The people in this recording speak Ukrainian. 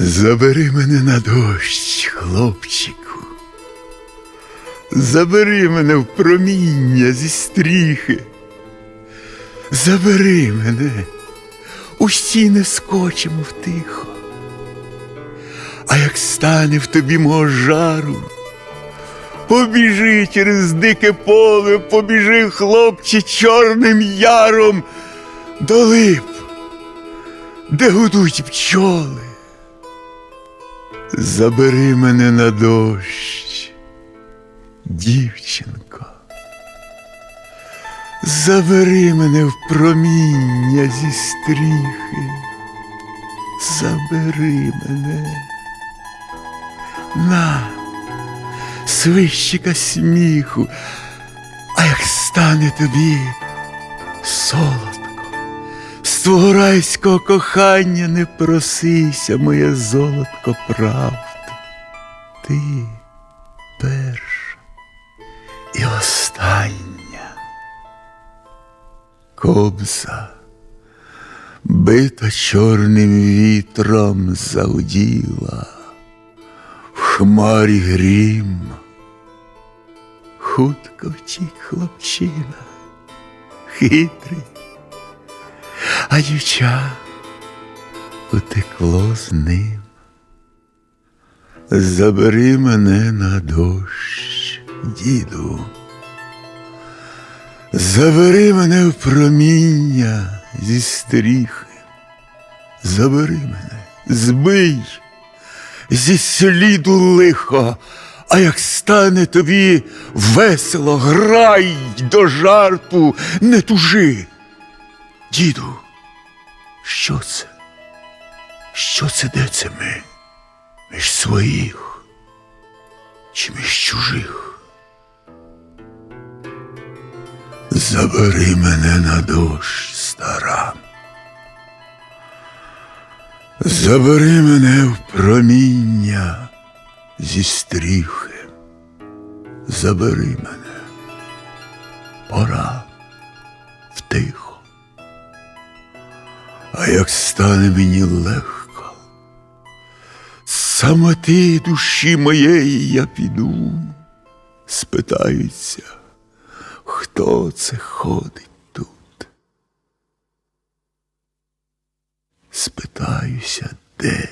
Забери мене на дощ, хлопчику. Забери мене в проміння зі стріхи. Забери мене, у стіни скочимо втихо. А як стане в тобі мого жару, побіжи через дике поле, побіжи, хлопче, чорним яром до лип, де гудуть пчоли. Забери мене на дощ, дівчинко. Забери мене в проміння зі стріхи. Забери мене. На, свищика сміху, а як стане тобі солодко, з твого райського кохання не просися, моє золотко, правда. Ти перша і остання. Кобза, бита чорним вітром зауділа, в хмарі грім. Хутко втік хлопчина, хитрий, а дівча утекло з ним. Забери мене на дощ, діду. Забери мене в проміння зі стріхи. Забери мене, збий зі сліду лихо, а як стане тобі весело, грай до жарту, не тужи. Діду, що це? Що це де це ми? Між своїх чи між чужих? Забери мене на дощ, стара. Забери мене в проміння зі стріхи. Забери мене, пора А як стане мені легко, самоти душі моєї я піду, спитаються. Хто це ходить тут? Спитаюся, де?